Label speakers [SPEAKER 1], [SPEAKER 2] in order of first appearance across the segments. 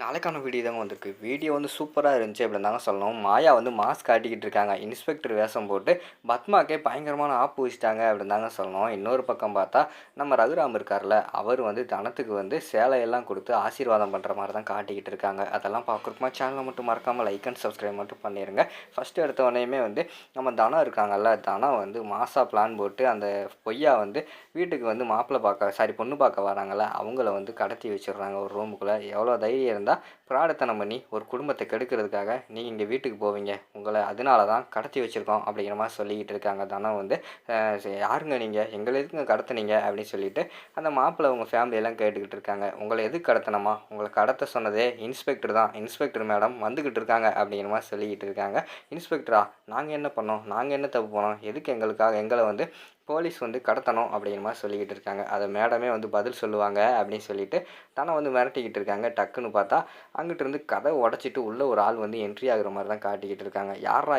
[SPEAKER 1] நாளைக்கான வீடியோ தாங்க வந்திருக்கு. வீடியோ வந்து சூப்பராக இருந்துச்சு அப்படின்னு தாங்க சொல்லணும். மாயா வந்து மாஸ்க் காட்டிக்கிட்டு இருக்காங்க. இன்ஸ்பெக்டர் வேஷம் போட்டு பத்மாக்கே பயங்கரமான ஆப்பு வச்சுட்டாங்க அப்படின்னு தாங்க சொல்லணும். இன்னொரு பக்கம் பார்த்தா நம்ம ரகுராம் இருக்கார்ல அவர் வந்து தனத்துக்கு வந்து சேலையெல்லாம் கொடுத்து ஆசீர்வாதம் பண்ணுற மாதிரி தான் காட்டிக்கிட்டு இருக்காங்க. அதெல்லாம் பார்க்குறக்குமா சேனலை மட்டும் மறக்காமல் லைக் அண்ட் சப்ஸ்கிரைப் மட்டும் பண்ணிடுங்க ஃபஸ்ட்டு எடுத்த உடனேயுமே வந்து நம்ம தனம் இருக்காங்கல்ல தனம் வந்து மாசாக பிளான் போட்டு அந்த பொய்யா வந்து வீட்டுக்கு வந்து மாப்பிள்ளை பார்க்க சாரி பொண்ணு பார்க்க வராங்கல்ல அவங்கள வந்து கடத்தி வச்சிடுறாங்க ஒரு ரூமுக்குள்ளே எவ்வளோ தைரியம் இருந்தால் பிராடத்தனம் பண்ணி ஒரு குடும்பத்தை கெடுக்கிறதுக்காக நீங்கள் இங்கே வீட்டுக்கு போவீங்க. உங்களை அதனால தான் கடத்தி வச்சுருக்கோம் அப்படிங்கிற மாதிரி சொல்லிக்கிட்டு இருக்காங்க. தானே வந்து யாருங்க நீங்கள் எங்களை எதுக்குங்க கடத்துனீங்க? அப்படின்னு சொல்லிட்டு அந்த மாப்பிள்ளை உங்கள் ஃபேமிலியெல்லாம் கேட்டுக்கிட்டு இருக்காங்க. உங்களை எதுக்கு கடத்தணுமா? உங்களை கடத்த சொன்னதே இன்ஸ்பெக்டர் தான். இன்ஸ்பெக்டர் மேடம் வந்துக்கிட்டு இருக்காங்க அப்படிங்கிற மாதிரி சொல்லிக்கிட்டு இருக்காங்க. இன்ஸ்பெக்டரா நாங்கள் என்ன பண்ணோம்? நாங்கள் என்ன தப்பு பண்ணோம்? எதுக்கு எங்களுக்காக எங்களை வந்து போலீஸ் வந்து கடத்தணும் அப்படிங்கிற மாதிரி சொல்லிக்கிட்டு இருக்காங்க. அதை மேடமே வந்து பதில் சொல்லுவாங்க அப்படின்னு சொல்லிட்டு தானே வந்து மிரட்டிக்கிட்டு இருக்காங்க. டக்குன்னு பார்த்தா அங்கிட்டிருந்து கதை உடச்சிட்டு உள்ள ஒரு ஆள் வந்து என்ட்ரி ஆகுற மாதிரி தான் காட்டிக்கிட்டு இருக்காங்க. யாரா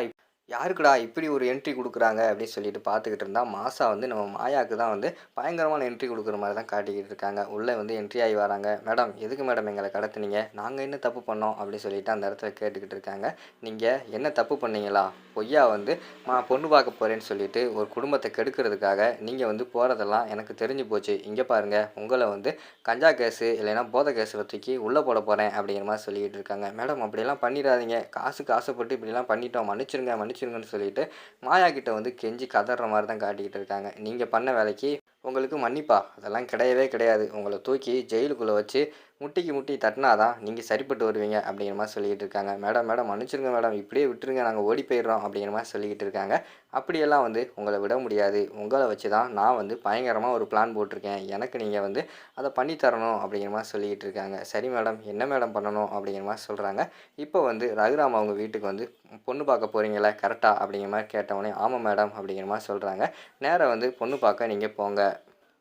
[SPEAKER 1] யாருக்குடா இப்படி ஒரு என்ட்ரி கொடுக்குறாங்க அப்படின்னு சொல்லிட்டு பார்த்துக்கிட்டு இருந்தால் மாசா வந்து நம்ம மாயாவுக்கு தான் வந்து பயங்கரமான என்ட்ரி கொடுக்குற மாதிரி தான் காட்டிக்கிட்டு இருக்காங்க. உள்ளே வந்து என்ட்ரி ஆகி வராங்க. மேடம் எதுக்கு மேடம் எங்களை கடத்துனீங்க? நாங்கள் என்ன தப்பு பண்ணோம்? அப்படின்னு சொல்லிட்டு அந்த இடத்துல கேட்டுக்கிட்டு இருக்காங்க. நீங்கள் என்ன தப்பு பண்ணீங்களா? பொய்யா வந்து நான் பொண்ணு பார்க்க போகிறேன்னு சொல்லிட்டு ஒரு குடும்பத்தை கெடுக்கிறதுக்காக நீங்கள் வந்து போகிறதெல்லாம் எனக்கு தெரிஞ்சு போச்சு. இங்கே பாருங்கள் உங்களை வந்து கஞ்சா கேஸு இல்லைன்னா போதை கேஸில் தூக்கி உள்ளே போட போகிறேன் அப்படிங்கிற மாதிரி சொல்லிக்கிட்டு இருக்காங்க. மேடம் அப்படியெல்லாம் பண்ணிடாதீங்க. காசுக்கு ஆசைப்பட்டு இப்படிலாம் பண்ணிட்டோம். மன்னிச்சிருங்க. மன்னிச்சிருங்கன்னு சொல்லிட்டு மாயா கிட்ட வந்து கெஞ்சி கதற மாதிரி தான் காட்டிக்கிட்டு இருக்காங்க. நீங்கள் பண்ண வேலைக்கு உங்களுக்கு மன்னிப்பா. அதெல்லாம் கிடையவே கிடையாது. உங்களை தூக்கி ஜெயிலுக்குள்ளே வச்சு முட்டிக்கு முட்டி தட்டினாதான் நீங்கள் சரிப்பட்டு வருவீங்க அப்படிங்கிற மாதிரி சொல்லிக்கிட்டு இருக்காங்க. மேடம் மேடம் மன்னிச்சிருங்க மேடம். இப்படியே விட்டுருங்க. நாங்கள் ஓடி போயிடுறோம். அப்படிங்கிற மாதிரி சொல்லிக்கிட்டு இருக்காங்க. அப்படியெல்லாம் வந்து உங்களை விட முடியாது. உங்களை வச்சு தான் நான் வந்து பயங்கரமாக ஒரு பிளான் போட்டிருக்கேன். எனக்கு நீங்கள் வந்து அதை பண்ணி தரணும் அப்படிங்கிற மாதிரி சொல்லிக்கிட்டு இருக்காங்க. சரி மேடம். என்ன மேடம் பண்ணணும்? அப்படிங்கிற மாதிரி சொல்கிறாங்க இப்போ வந்து ரகுராம் அவங்க வீட்டுக்கு வந்து பொண்ணு பார்க்க போகிறீங்களே கரெக்டாக அப்படிங்கிற மாதிரி கேட்டவொடனே ஆமாம் மேடம். அப்படிங்கிற மாதிரி சொல்கிறாங்க நேராக வந்து பொண்ணு பார்க்க நீங்கள் போங்க.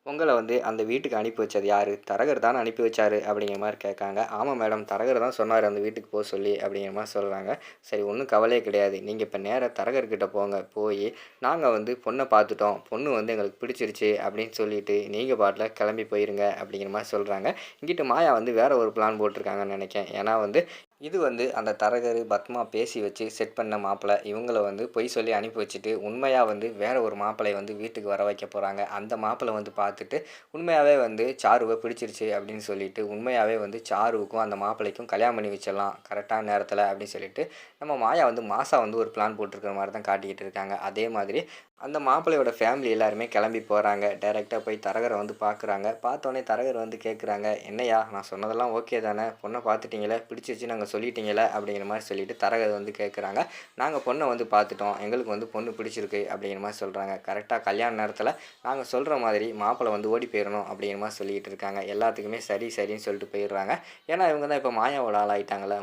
[SPEAKER 1] உங்களை வந்து அந்த வீட்டுக்கு அனுப்பி வச்சது யார்? தரகர் தானே அனுப்பி வச்சாரு அப்படிங்கிற மாதிரி கேட்காங்க. ஆமாம் மேடம் தரகர் தான் சொன்னார் அந்த வீட்டுக்கு போக சொல்லி அப்படிங்கிற மாதிரி சொல்கிறாங்க சரி ஒன்றும் கவலையே கிடையாது. நீங்கள் இப்போ நேராக தரகர்கிட்ட போங்க. போய் நாங்கள் வந்து பொண்ணை பார்த்துட்டோம். பொண்ணு வந்து எங்களுக்கு பிடிச்சிருச்சு அப்படின்னு சொல்லிட்டு நீங்கள் பாட்டில் கிளம்பி போயிருங்க அப்படிங்கிற மாதிரி சொல்கிறாங்க இங்கிட்டு மாயா வந்து வேறு ஒரு பிளான் போட்டிருக்காங்கன்னு நினைக்கேன் ஏன்னா வந்து இது வந்து அந்த தரகர் பத்மா பேசி வச்சு செட் பண்ண மாப்பிள்ளை இவங்கள வந்து பொய் சொல்லி அனுப்பி வச்சுட்டு உண்மையாக வந்து வேற ஒரு மாப்பிள்ளையை வந்து வீட்டுக்கு வர வைக்க போகிறாங்க அந்த மாப்பிள்ளை வந்து பார்த்துட்டு உண்மையாகவே வந்து சாருவை பிடிச்சிருச்சு அப்படின்னு சொல்லிட்டு உண்மையாகவே வந்து சாருவுக்கும் அந்த மாப்பிள்ளைக்கும் கல்யாணம் பண்ணி வச்சிடலாம் கரெக்டான நேரத்தில் அப்படின்னு சொல்லிட்டு நம்ம மாயா வந்து மாசா வந்து ஒரு பிளான் போட்டிருக்கிற மாதிரி தான் காட்டிக்கிட்டு இருக்காங்க. அதே மாதிரி அந்த மாப்பிள்ளையோட ஃபேமிலி எல்லாருமே கிளம்பி போகிறாங்க டைரெக்டாக போய் தரகரை வந்து பார்க்குறாங்க பார்த்தோன்னே தரகர் வந்து கேட்குறாங்க என்னையா நான் சொன்னதெல்லாம் ஓகே தானே? பொண்ணை பார்த்துட்டீங்களே? பிடிச்சிருச்சு நாங்கள் சொல்லிட்டீங்களே? அப்படிங்கிற மாதிரி சொல்லிட்டு தரகர் வந்து கேட்குறாங்க நாங்கள் பொண்ணை வந்து பார்த்துட்டோம். எங்களுக்கு வந்து பொண்ணு பிடிச்சிருக்கு. அப்படிங்கிற மாதிரி சொல்கிறாங்க கரெக்டாக கல்யாண நேரத்தில் நாங்கள் சொல்கிற மாதிரி மாப்பிள்ளை வந்து ஓடி போயிடணும் அப்படிங்கிற மாதிரி சொல்லிகிட்டு இருக்காங்க. எல்லாத்துக்குமே சரி சரின்னு சொல்லிட்டு போயிடுறாங்க. ஏன்னா இவங்க தான் இப்போ மாயாவோட ஆள்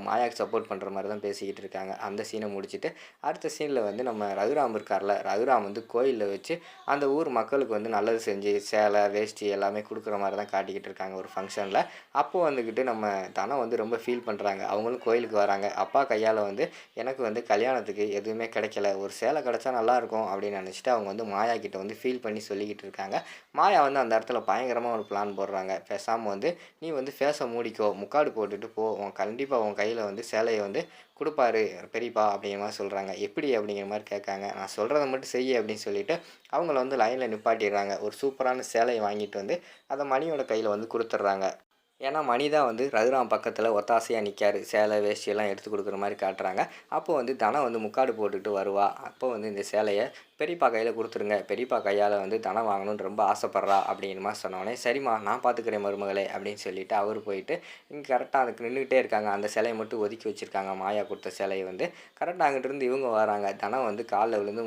[SPEAKER 1] மாயாவுக்கு சப்போர்ட் பண்ணுற மாதிரி தான் பேசிக்கிட்டு இருக்காங்க. அந்த சீனை முடிச்சுட்டு அடுத்த சீனில் வந்து நம்ம ரகுராம் இருக்கார்ல. ரகுராம் வந்து கோயிலில் வச்சு அந்த ஊர் மக்களுக்கு வந்து நல்லது செஞ்சு சேலை வேஷ்டி எல்லாமே கொடுக்குற மாதிரி தான் காட்டிக்கிட்டு இருக்காங்க ஒரு ஃபங்க்ஷனில் அப்போ வந்துக்கிட்டு நம்ம தனம் வந்து ரொம்ப ஃபீல் பண்ணுறாங்க அவங்களும் கோயிலுக்கு வராங்க. அப்பா கையால் வந்து எனக்கு வந்து கல்யாணத்துக்கு எதுவுமே கிடைக்கல. ஒரு சேலை கிடச்சா நல்லாயிருக்கும் அப்படின்னு நினச்சிட்டு அவங்க வந்து மாயா கிட்ட வந்து ஃபீல் பண்ணி சொல்லிக்கிட்டு இருக்காங்க. மாயா வந்து அந்த இடத்துல பயங்கரமாக ஒரு பிளான் போடுறாங்க. பேசாமல் வந்து நீ வந்து ஃபேஸை மூடிக்கோ முக்காடு போட்டுட்டு போ. உன் கண்டிப்பாக உன் கையில் வந்து சேலையை வந்து கொடுப்பாரு பெரியப்பா அப்படிங்கிற மாதிரி சொல்கிறாங்க எப்படி? அப்படிங்கிற மாதிரி கேட்காங்க. நான் சொல்கிறத மட்டும் செய்ய அப்படின்னு சொல்லிட்டு அவங்கள வந்து லைனில் நிப்பாட்டிடுறாங்க. ஒரு சூப்பரான சேலையை வாங்கிட்டு வந்து அதை மணியோட கையில் வந்து கொடுத்துட்றாங்க. ஏன்னா மணி தான் வந்து ரகுராம் பக்கத்தில் ஒத்தாசையாக நிற்காரு சேலை வேஷ்டியெல்லாம் எடுத்து கொடுக்குற மாதிரி காட்டுறாங்க. அப்போ வந்து தனம் வந்து முக்காடு போட்டுக்கிட்டு வருவா. அப்போ வந்து இந்த சேலையை பெரியப்பா கையில் கொடுத்துருங்க. பெரியப்பா கையால் வந்து தனம் வாங்கணும்னு ரொம்ப ஆசைப்பட்றா அப்படிங்கிற சொன்னோடனே சரிம்மா நான் பார்த்துக்கிறேன் மருமகளே அப்படின்னு சொல்லிவிட்டு அவர் போயிட்டு இங்கே கரெக்டாக அதுக்கு நின்றுக்கிட்டே இருக்காங்க. அந்த சிலையை மட்டும் ஒதுக்கி வச்சுருக்காங்க. மாயா கொடுத்த சிலையை வந்து கரெக்டாக அங்கிட்டிருந்து இவங்க வராங்க. தனம் வந்து காலில் விழுந்து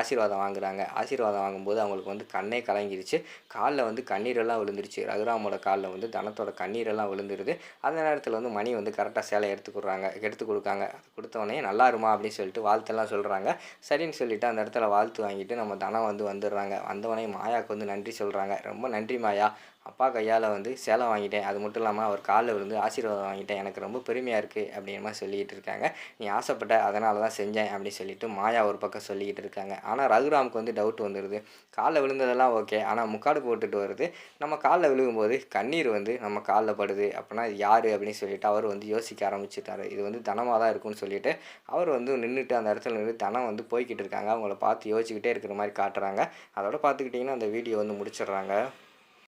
[SPEAKER 1] ஆசீர்வாதம் வாங்குறாங்க. ஆசீர்வாதம் வாங்கும்போது அவங்களுக்கு வந்து கண்ணே கலங்கிருச்சு. காலில் வந்து கண்ணீரெல்லாம் விழுந்துருச்சு. ரகுராமோட காலில் வந்து தனத்தோட கண்ணீரெல்லாம் விழுந்துருது. அந்த நேரத்தில் வந்து மணி வந்து கரெக்டாக சேலை எடுத்து கொடுறாங்க. எடுத்து கொடுக்காங்க. கொடுத்தோடனே நல்லா இருமா அப்படின்னு சொல்லிட்டு வாழ்த்தெல்லாம் சொல்கிறாங்க சரின்னு சொல்லிவிட்டு அந்த இடத்துல வாழ்த்து வாங்கிட்டு நம்ம தனம் வந்து வந்துடுறாங்க. வந்தவொடனே மாயாவுக்கு வந்து நன்றி சொல்கிறாங்க ரொம்ப நன்றி மாயா. அப்பா கையால் வந்து சேலை வாங்கிட்டேன். அது மட்டும் இல்லாமல் அவர் காலில் விழுந்து ஆசீர்வாதம் வாங்கிட்டேன். எனக்கு ரொம்ப பெருமையாக இருக்குது அப்படிங்கிற மாதிரி சொல்லிக்கிட்டு இருக்காங்க. நீ ஆசைப்பட்ட அதனால தான் செஞ்சேன் அப்படின்னு சொல்லிட்டு மாயா ஒரு பக்கம் சொல்லிக்கிட்டு இருக்காங்க. ஆனால் ரகுராமுக்கு வந்து டவுட் வந்துடுது காலில் விழுந்ததெல்லாம் ஓகே ஆனால் முக்காடு போட்டுட்டு வருது. நம்ம காலில் விழுகும்போது கண்ணீர் வந்து நம்ம காலில் படுது அப்படின்னா யார் அப்படின்னு சொல்லிட்டு அவர் வந்து யோசிக்க ஆரம்பிச்சுட்டாரு. இது வந்து தனமாக தான் இருக்கும்னு சொல்லிட்டு அவர் வந்து நின்றுட்டு அந்த இடத்துல நின்று தனம் வந்து போய்கிட்டு இருக்காங்க. அவங்கள பார்த்து யோசிச்சுக்கிட்டே இருக்கிற மாதிரி காட்டுறாங்க. அதோட பார்த்துக்கிட்டிங்கன்னா அந்த வீடியோ வந்து முடிச்சிடுறாங்க.